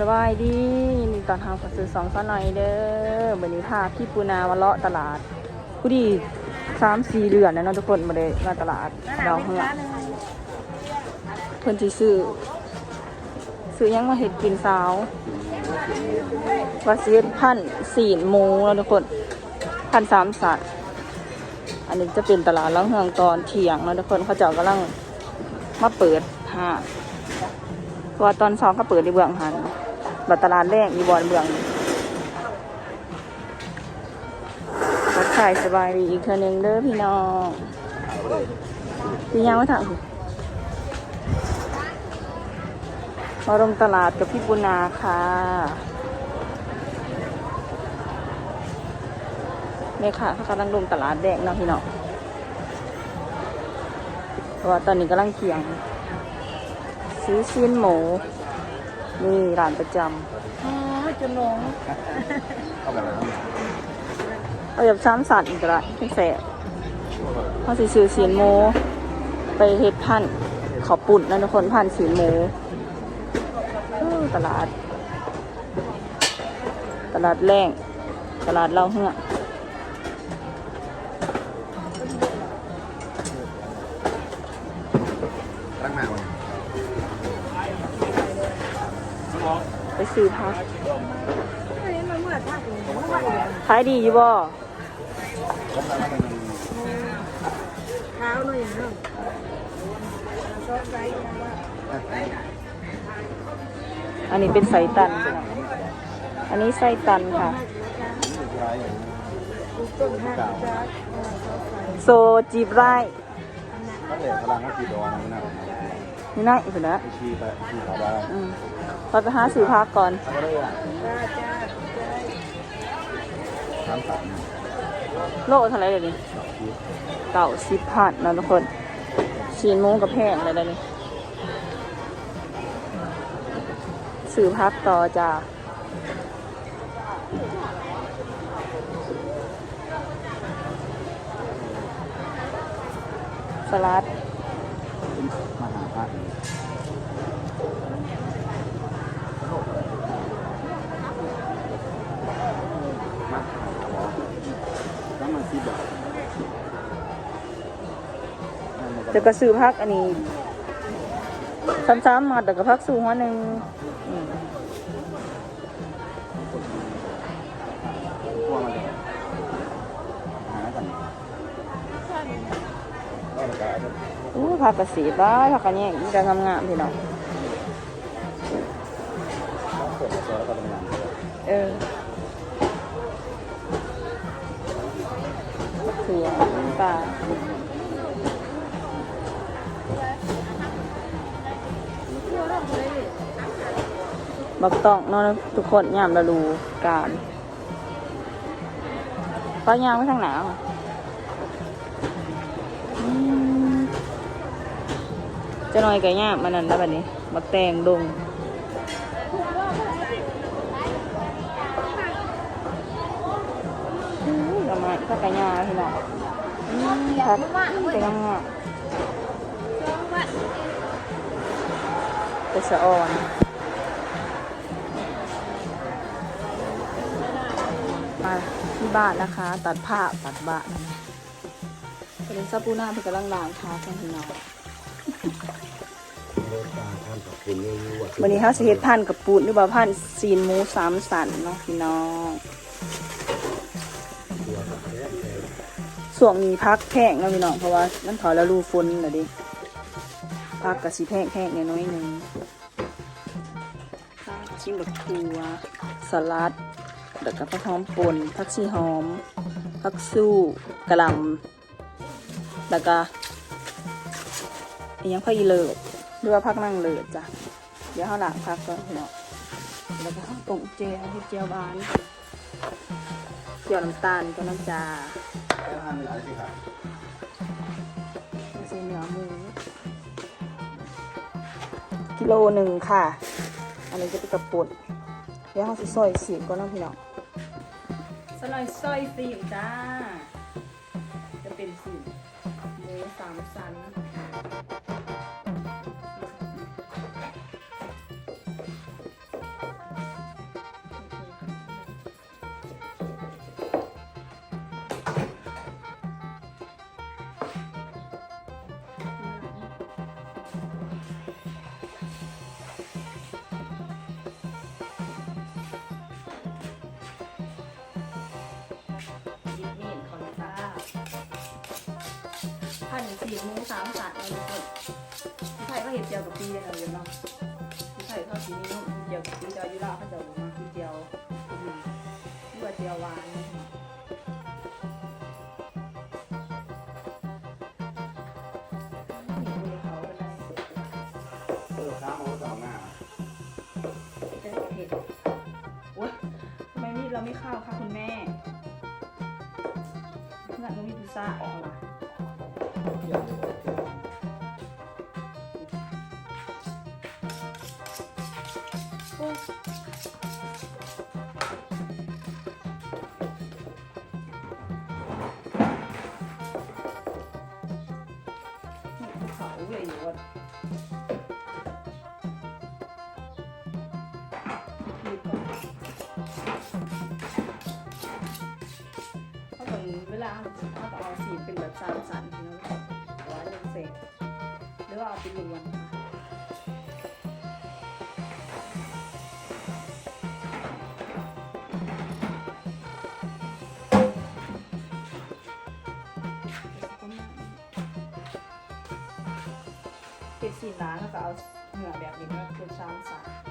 สบายดีนดีตอนทางขอซื้อสองซ้อนหน่อยเด้อวันนี้พาพี่ปูนามาเลาะตลาดผู้ดีสามสี่เดือนนะเนาะทุกคนมาเลยมาตลาดดาวเฮือกเพิ่นสิซื้อซื้อยังมาเห็ดกินสาววัดเสียพันสี่หมูแล้วทุกคนพันสามสัตว์อันนี้จะเป็นตลาดล้างเฮืองตอนเที่ยงแล้วทุกคนเขาเจ้ากำลังมาเปิดห้าว่าตอนสองก็เปิดในเบื้องหัน บัตรลาดแรกมีบอลเบืองทักทายสบายดีอีกเทอหนึงเด้อพี่น้องพี่ยังไม่ถามสิมาลงตลาดกับพี่ปุนาค่ะแม่ค่ะเขากำลังลงตลาดแดงเนาะพี่น้องเพราะว่าตอนนี้กำลังเคียง ซื้อชิ้นหมู นี่ร้านประจอ๋อจะลงเข้าไปแล้วำเอาแบบซ้ำสัตว์อีกละไม่แสบเขาสิซื้อชิ้นหมูไปเฮ็ดพันธุ์ขอปุ่นนะทุกคนพันธุ์ชิ้นหมูเออตลาด ตลาดแรงตลาดเล่าเหือก ไปซื้อพักนี่มันเมื่อท่าถึงเมื่อวันเดียวขายดีอยู่บ่ครบแล้วมันเท้าหน่อยอย่างนั้นซอสไก่อันนี้เป็นไส้ตัน อันนี้ไส้ตันค่ะร้ายอย่างต้นห้าจ้าซอสไก่โซจีบไร่ก็เลยพลังก็กี่ดอนนะนี่น่าอีกนะไขอืมเราไปหาซื้อพักก่อนทำอะไรอะจ้าจ้าจ้าทำสัตว์โลเท่าไรเดี๋ยวนี้เก่าสิบพันนะทุกคนชีนมูกับแพงอะไรเดี๋ยวนี้ซื้อพักต่อจ้าสลัด จะก็ซื้อพักอันนี้ซ้ำๆมาแต่ก็พักสูงหัวหนึ่งอืมพวกมันจะหากันก็เลยก็จะอู้พักกระสีบ้ายพักกันแย่งอีกจะงามๆพี่น้องเปิดโซ่แล้วก็ทำงานเออ บักต้องเนาะทุกคนยามระดูการป้ายางไม่ทางหนาวจะน่อยกับยามมันนั่นแล้วแบบนี้บักแตงดงอืมประมาณพักกะยาพี่น้องอืมพักไปทำงานไปสะออน มาที่บ้านนะคะ ตัดผ้าตัดบ้านตอนนี้ซาปูน่าเพิ่งกำลังล้างเท้ากันพี่น้องวันนี้เขาสิเฮ็ดพันกับปูนหรือว่าพันซีนหมูสามสันเนาะพี่น้องส่วงนี้พักแพงเนาะพี่น้องเพราะว่ามันถอยแล้วรูฝนน่ะดิพักกับสีแพงแพงเนี่ยน้อยหนึ่งชิมกับทัวสลัด แล้วก็ผักหอมป่นผักชีหอมผักสู้กระลำแล้วก็ยังผักอีเลิศหรือว่าผักนั่งเลิศจ้ะเดี๋ยวเขาหลังพักก่อนพี่น้องแล้วก็เขาต้มเจียวที่เจียวบานเจียวน้ำตาลกับน้ำจาทำอะไรสิครับใส่เนื้อหมูกิโลหนึ่งค่ะ อันนี้จะเป็นกระปุกเดี๋ยวเราจะซอยสีก่อนเนาะพี่น้อง สลอยซอยสีจ้า จะเป็นสีหมูสามสัน สีหมูสามสัตว์เลยทุกคนไทยก็เห็ดเจียวกับปีเลยเราเยอะเนาะไทยเขาสีนี้นุ่มเจียวกับปีเจียวยุราเขาจะมาคือเจียวอืมที่ว่าเจียวหวานเออข้ามมาก็ต่อหน้าทำไมนี่เราไม่เข้าค่ะคุณแม่เพื่อนก็มีพิซซ่า เขาเลยอยู่ว่ามีก่อนเพราะตอนเวลาเขาเขาจะเอาสีเป็นแบบสามสัน ล้วนเกสีน้านแล้วก็เอาเหงื่อแบบนี้ก็เป็นสาม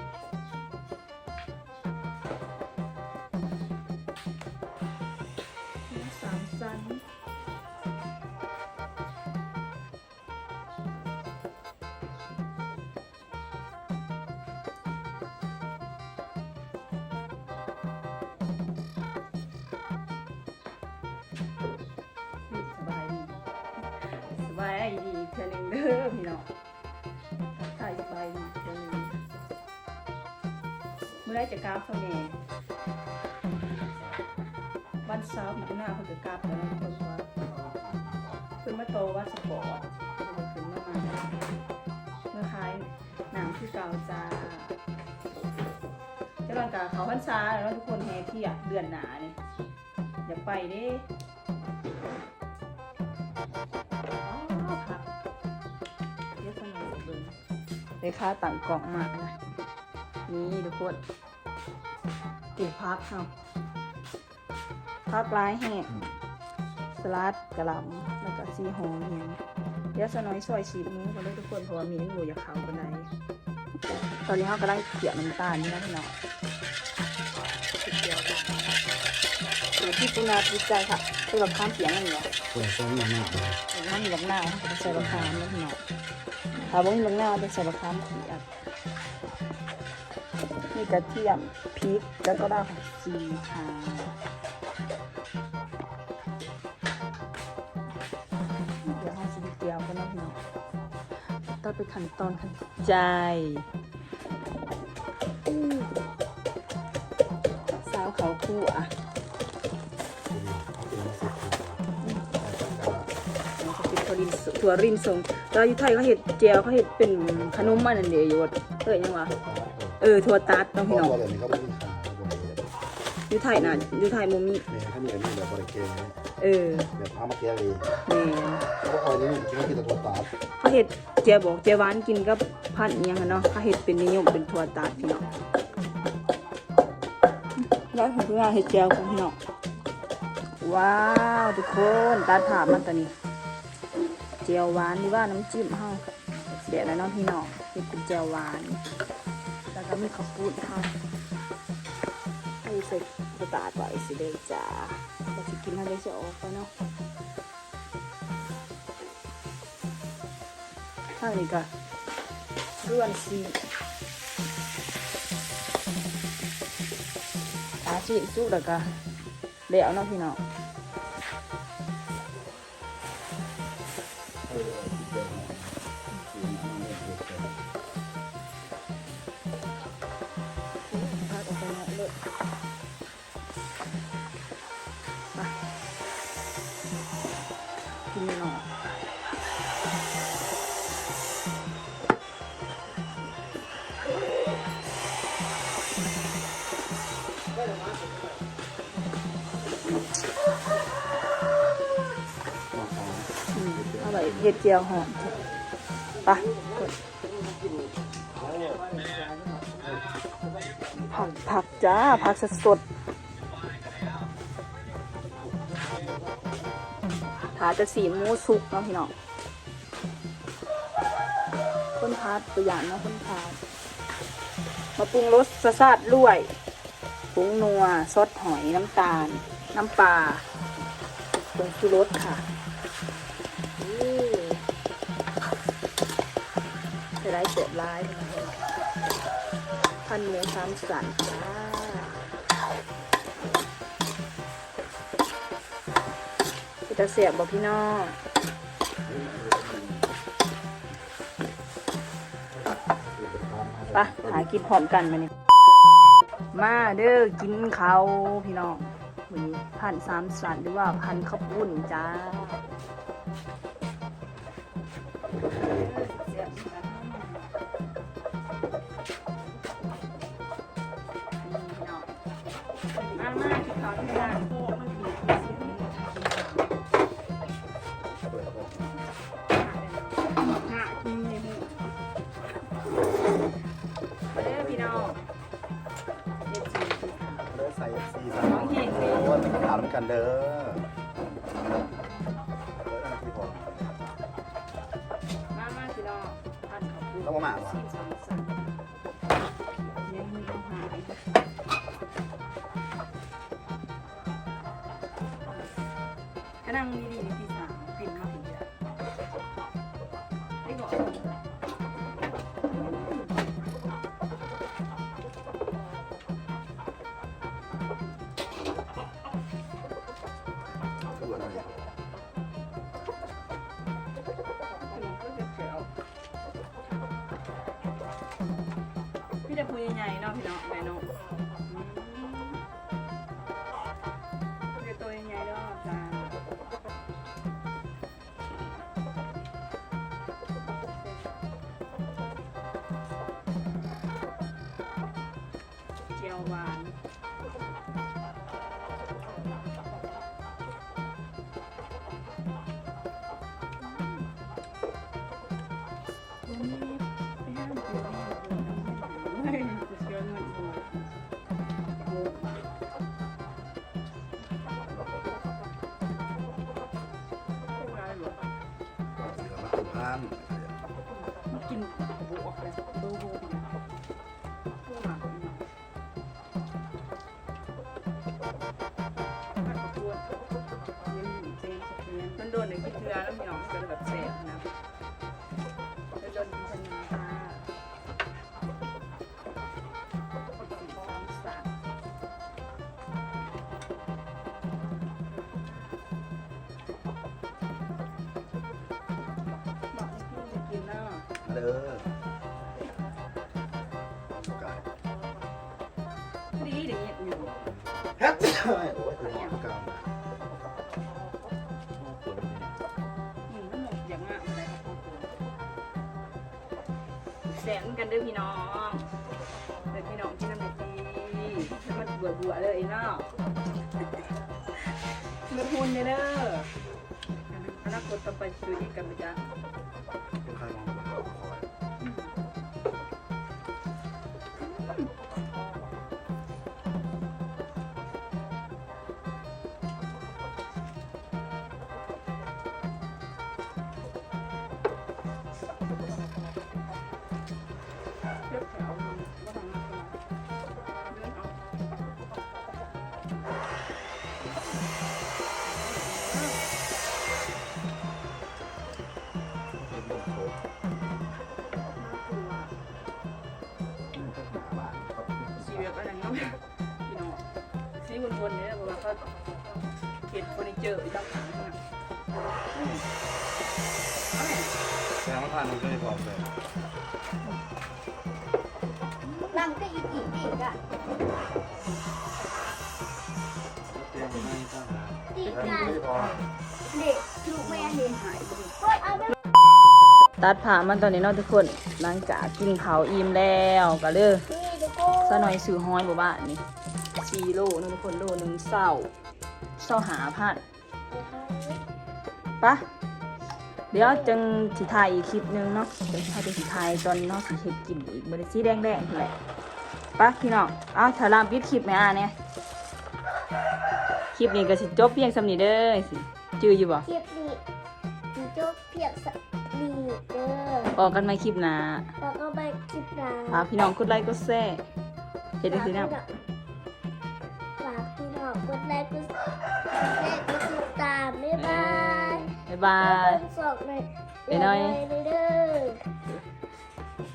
เทื่อหนึงเด้อพี่น้องทักทายสบายดีเธอหนึงเมื่อไรจะกราบเท่าแน่วันเสาร์พี่หน้าเขาจะกราบแล้วนะคนว่าขึ้นมาโตวัดสปอร์ตขึ้นมามาเมื่อคล้ายหนังที่เก่าจ้าจ้าลังกาเขาพันซาแล้วทุกคนแฮที่อยากเดือนหนาเนี่ยอย่าไปเด้ เลยค่าต่างกล่องมากนะ นี่ทุกคนปลูกพักเนาะพักร้ายแห้งสลัดกระหล่ำแล้วก็ซีหอมเหียงเดี๋ยวสน้อยซอยชีสมือกันเลยทุกคนเพราะว่ามีน้ำหมูอยากขาวกันไหนตอนนี้เขากำลังเกี่ยวน้ำตาลนี่นะพี่น้องเกี่ยวสูตรที่ปูนาติดใจค่ะสำหรับข้ามเปียงนั่นเหรอเปิดซ้อมหน้าหน้าเลยถ้ามีบักหน้าวเขาจะใส่บักขามนะพี่น้อง ถ้าบ่มีบักน้าวจะใส่บักขามเขียดมีกระเทียมพริกแล้วก็รากผักชีค่ะเดี๋ยวให้ชิมเจียวกันนะพี่น้อต้องไปขั้นตอนขั้นใจสาวเขาคู่อะ ถั่วรินสถั่วรินทรงแต่อยู่ไทยเขาเห็ดเจลเขาเห็ดเป็นขนมมันนั่นเดียวอยู่ว่าเอ้ยยังวะเออถั่วตัดเน้องพี่พี่น้น้อองงแบบนี้เขาไม่มีขายบ่อยเลยอยู่ไทยน่ะอยู่ไทยโมมีเนี่ยเขามีอันนี้แบบบริเกณฑ์เออแบบพามาแก้เลยแม่นเขาบอกคอยนี่คิดว่ากินแต่ตัวตาเขาเห็ดเจลบอกเจลหวานกินกับพันเอียงอะเนาะเขาเห็ดเป็นนิยมเป็นถั่วตัดพี่น้องแล้วผมเพิ่งเอาเห็ดเจลของพี่น้องว้าวทุกคนตัดผ่ามันตัวนี้ เจลหวานหรือว่าน้ำจิ้มเฮาเดี๋ยวแล้วเนาะพี่น้องเห็ดเป็นเจลหวาน แล้วก็มีข้าวปุ้นค่ะให้ใส่สตาร์ทไว้สิเด้จ้าก็สิกินให้ได้จะออกไปเนาะทางนี้ก็เรื่อนสีตาสีสุกแล้วก็แล้วเนาะพี่น้อง ห็ดเจียวหอมไปผักผักจ้า ผักสดสดๆถาจะสีมูสุกเนาะพี่น้องคนพัดตัวอย่างเนาะคนพัดมาปรุงรสซาดลวยผงนัวซอสหอยน้ำตาล น้ำปลาผงชูรสค่ะ จะได้เจ็บลายพันหมูสามสันค่ะจะเสียบบอกพี่น้องปะหากินพร้อมกันมาเนี่ยมาเด้อกินเขาพี่น้องวันนี้พันสามสันหรือว่าพันข้าวปุ้นจ้ามา กันเด้อ พี่จะ มากินบวกเล เด้อไก่ดีเดี๋ยวเงียบอยู่แฮ็ดโอ้ยตัวนี้กลางอืมมันหมดอย่างมากอะไรครับพ่อครูแสนกันเด้อพี่น้องเด้อพี่น้องที่นั่นดีให้มันบื่อเบื่อๆเลยเนาะมันหุ่นเด้ออนาคตต่อไปจะอยู่ดีกันไหมจ๊ะ เป็นบนโต๊ะหาบ้านครับสีแบบอะไรเนาะพี่น้องสีวนๆเนี่ยเพราะว่าเขาเก็บเฟอร์นิเจอร์อีกต่างหากนะอืมเอาแหละแสดงว่าทานมันก็ไม่พอเลยนั่งก็อีกอีกอีกอะเตียงมันไม่ต้องหาตีแล้กันไม่พอ เด็กลูกแม่เด็กหายเฮ้ยเอาไป ตัดผ่ามันตอนนี้เนาะทุกคนหลังจากกินข้าอิ่มแล้วก็เลยนี่เด็กโก้ซะหน่อยซื้อห้อยบ่บ้านนี่สี่โลเนาะทุกคนโลนึงเศร้าเศร้าหาพันปะเดี๋ยวจังสิถ่ายอีกคลิปนึงเนาะเดี๋ยวถ้าจะสิถ่ายตอนเนาะสิเฮ็ดกินอีกบ่ได้สีแดงๆนั่แหละปะพี่น้องเอาถ้าลามปิดคลิปแม่อะเนี่ยคลิปนี้ก็สิจบเพียงสำนีเด้อสิจื้ออยู่บ่ อออกกันใหม่คลิปหน้าแล้วก็ไปจิบน้ฝากพี่น้องกดไลค์กดแชร์เฮ็ดำจังซี่นะฝากพี่น้องกดไลค์กดแชร์กดติดตามบ๊ายบายบ๊ายบายเพิ่มสองหน่อยไปหน่อยเด้อ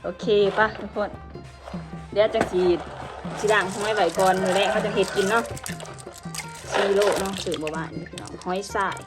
โอเคป่ะทุกคน เดี๋ยวจะสีสีด่างห้อยไหวก่อนมือแรกเขาจะเห็ดกินเนาะซีโร่เนาะสื่อบ่บานนี่พี่น้องห้อยสาย